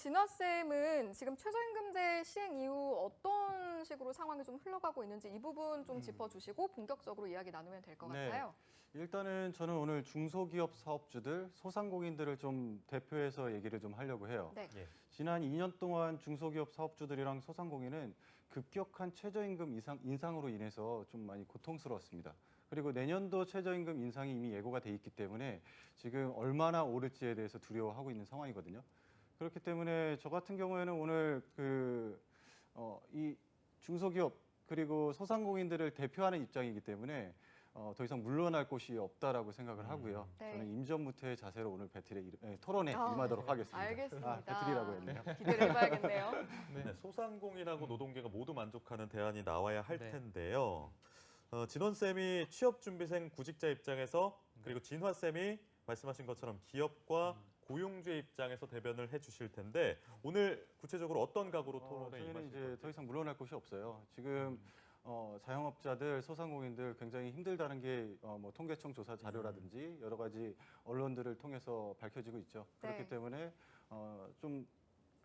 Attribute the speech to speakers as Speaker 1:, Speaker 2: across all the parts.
Speaker 1: 진화 쌤은 지금 최저임금제 시행 이후 어떤 식으로 상황이 좀 흘러가고 있는지 이 부분 좀 짚어주시고 본격적으로 이야기 나누면 될것
Speaker 2: 네.
Speaker 1: 같아요.
Speaker 2: 일단은 저는 오늘 중소기업 사업주들, 소상공인들을 좀 대표해서 얘기를 좀 하려고 해요.
Speaker 1: 네.
Speaker 3: 예.
Speaker 2: 지난 2년 동안 중소기업 사업주들이랑 소상공인은 급격한 최저임금 이상, 인상으로 인해서 좀 많이 고통스러웠습니다. 그리고 내년도 최저임금 인상이 이미 예고가 돼 있기 때문에 지금 얼마나 오를지에 대해서 두려워하고 있는 상황이거든요. 그렇기 때문에 저 같은 경우에는 오늘 그, 어, 이 중소기업 그리고 소상공인들을 대표하는 입장이기 때문에 어, 더 이상 물러날 곳이 없다라고 생각을 하고요.
Speaker 1: 네.
Speaker 2: 저는 임전무태의 자세로 오늘 배틀에 일- 에, 토론에
Speaker 1: 아,
Speaker 2: 임하도록 하겠습니다.
Speaker 1: 알겠습니다.
Speaker 2: 아, 배틀이라고 했네요.
Speaker 1: 기대를 해봐야겠네요.
Speaker 3: 네, 소상공인하고 노동계가 모두 만족하는 대안이 나와야 할
Speaker 4: 네.
Speaker 3: 텐데요. 어, 진원 쌤이 취업 준비생 구직자 입장에서 그리고 진화 쌤이 말씀하신 것처럼 기업과 고용주의 입장에서 대변을 해주실 텐데 오늘 구체적으로 어떤 각오로
Speaker 2: 어,
Speaker 3: 토론에
Speaker 2: 저희는
Speaker 3: 임하실
Speaker 2: 이제? 더 이상 물러날 곳이 없어요. 지금 어, 자영업자들, 소상공인들 굉장히 힘들다는 게 어, 뭐 통계청 조사 자료라든지 여러 가지 언론들을 통해서 밝혀지고 있죠.
Speaker 1: 네.
Speaker 2: 그렇기 때문에 어, 좀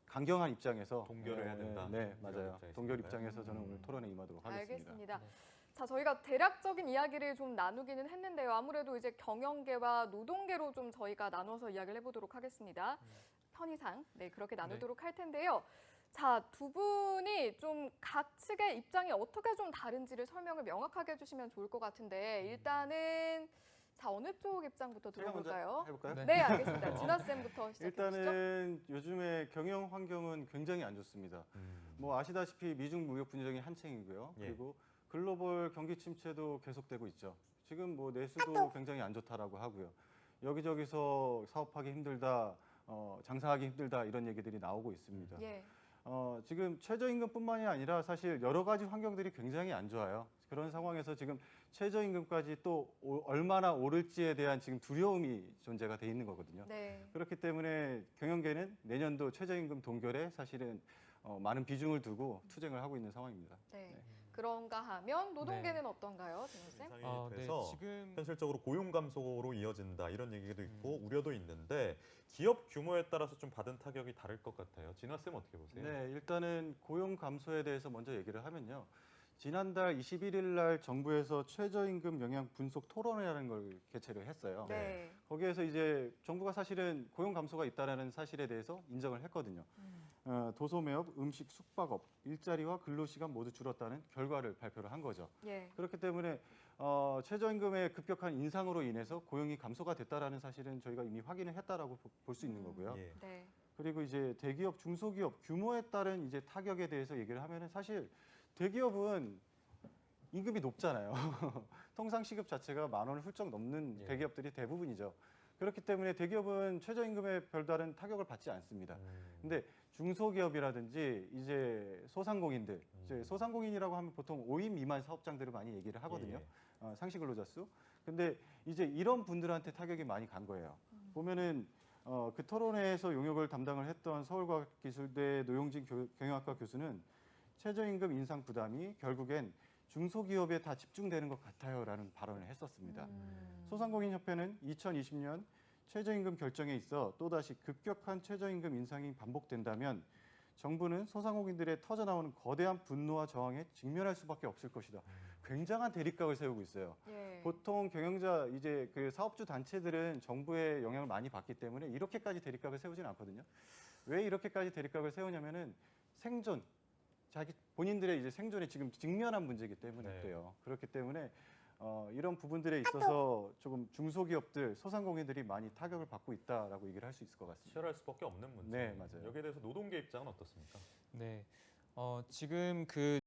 Speaker 2: 강경한 입장에서
Speaker 3: 동결을 해야
Speaker 2: 네,
Speaker 3: 된다.
Speaker 2: 네,
Speaker 3: 동결
Speaker 2: 맞아요.
Speaker 3: 입장이신가요?
Speaker 2: 동결 입장에서 저는 오늘
Speaker 3: 음.
Speaker 2: 토론에 임하도록 하겠습니다.
Speaker 1: 알겠습니다.
Speaker 4: 네.
Speaker 1: 자, 저희가 대략적인 이야기를 좀 나누기는 했는데요. 아무래도 이제 경영계와 노동계로 좀 저희가 나눠서 이야기를 해보도록 하겠습니다. 편의상 네 그렇게 나누도록 할 텐데요. 자, 두 분이 좀 각 측의 입장이 어떻게 좀 다른지를 설명을 명확하게 해주시면 좋을 것 같은데 일단은 자 어느 쪽 입장부터
Speaker 2: 제가 먼저
Speaker 1: 들어볼까요?
Speaker 2: 해볼까요?
Speaker 4: 네.
Speaker 1: 네, 알겠습니다. 진아 쌤부터 시작해 주시죠.
Speaker 2: 일단은 요즘에 경영 환경은 굉장히 안 좋습니다.
Speaker 3: 음.
Speaker 2: 뭐 아시다시피 미중 무역 분쟁이 한창이고요.
Speaker 3: 예.
Speaker 2: 그리고 글로벌 경기 침체도 계속되고 있죠. 지금 뭐 내수도 굉장히 안 좋다라고 하고요. 여기저기서 사업하기 힘들다, 어, 장사하기 힘들다 이런 얘기들이 나오고 있습니다.
Speaker 1: 예,
Speaker 2: 어, 지금 최저임금뿐만이 아니라 사실 여러 가지 환경들이 굉장히 안 좋아요. 그런 상황에서 지금 최저임금까지 또 오- 얼마나 오를지에 대한 지금 두려움이 존재가 돼 있는 거거든요.
Speaker 1: 네,
Speaker 2: 그렇기 때문에 경영계는 내년도 최저임금 동결에 사실은 어, 많은 비중을 두고 투쟁을 하고 있는 상황입니다.
Speaker 1: 네.
Speaker 2: 네.
Speaker 1: 그런가 하면 노동계는 어떤가요, 진아 쌤?
Speaker 3: 인상이
Speaker 4: 아, 네,
Speaker 3: 돼서
Speaker 4: 지금
Speaker 3: 현실적으로 고용 감소로 이어진다 이런 얘기도 있고
Speaker 4: 음.
Speaker 3: 우려도 있는데 기업 규모에 따라서 좀 받은 타격이 다를 것 같아요. 진화 쌤 어떻게 보세요?
Speaker 2: 네, 일단은 고용 감소에 대해서 먼저 얘기를 하면요. 지난달 21일 날 정부에서 최저임금 영향 분석 토론회라는 걸 개최를 했어요.
Speaker 1: 네.
Speaker 2: 거기에서 이제 정부가 사실은 고용 감소가 있다라는 사실에 대해서 인정을 했거든요.
Speaker 1: 음.
Speaker 2: 어, 도소매업, 음식, 숙박업, 일자리와 근로시간 모두 줄었다는 결과를 발표를 한 거죠.
Speaker 1: 예.
Speaker 2: 그렇기 때문에 어, 최저임금의 급격한 인상으로 인해서 고용이 감소가 됐다라는 사실은 저희가 이미 확인을 했다라고 볼 수 있는
Speaker 1: 음.
Speaker 2: 거고요.
Speaker 3: 예.
Speaker 1: 네.
Speaker 2: 그리고 이제 대기업, 중소기업 규모에 따른 이제 타격에 대해서 얘기를 하면은 사실 대기업은 임금이 높잖아요. 통상 시급 자체가 만 원을 훌쩍 넘는
Speaker 3: 예.
Speaker 2: 대기업들이 대부분이죠. 그렇기 때문에 대기업은 최저임금에 별다른 타격을 받지 않습니다.
Speaker 3: 음.
Speaker 2: 근데 중소기업이라든지 이제 소상공인들, 이제
Speaker 3: 음.
Speaker 2: 소상공인이라고 하면 보통 5인 미만 사업장들을 많이 얘기를 하거든요.
Speaker 3: 예.
Speaker 2: 어, 상시 근로자 수. 근데 이제 이런 분들한테 타격이 많이 간 거예요. 보면은 어, 그 토론회에서 용역을 담당을 했던 서울과학기술대 노용진 교- 경영학과 교수는 최저임금 인상 부담이 결국엔 중소기업에 다 집중되는 것 같아요라는 발언을 했었습니다.
Speaker 1: 음.
Speaker 2: 소상공인협회는 2020년 최저임금 결정에 있어 또다시 급격한 최저임금 인상이 반복된다면 정부는 소상공인들의 터져나오는 거대한 분노와 저항에 직면할 수밖에 없을 것이다. 굉장한 대립각을 세우고 있어요.
Speaker 1: 예.
Speaker 2: 보통 경영자 이제 그 사업주 단체들은 정부의 영향을 많이 받기 때문에 이렇게까지 대립각을 세우지는 않거든요. 왜 이렇게까지 대립각을 세우냐면은 생존 자기 본인들의 이제 생존에 지금 직면한 문제이기 때문에
Speaker 3: 네.
Speaker 2: 그래요. 그렇기 때문에 어, 이런 부분들에 있어서 조금 중소기업들, 소상공인들이 많이 타격을 받고 있다라고 얘기를 할 수 있을 것 같습니다.
Speaker 3: 치열할 수밖에 없는 문제.
Speaker 2: 네, 맞아요.
Speaker 3: 여기에 대해서 노동계 입장은 어떻습니까?
Speaker 4: 네, 어, 지금 그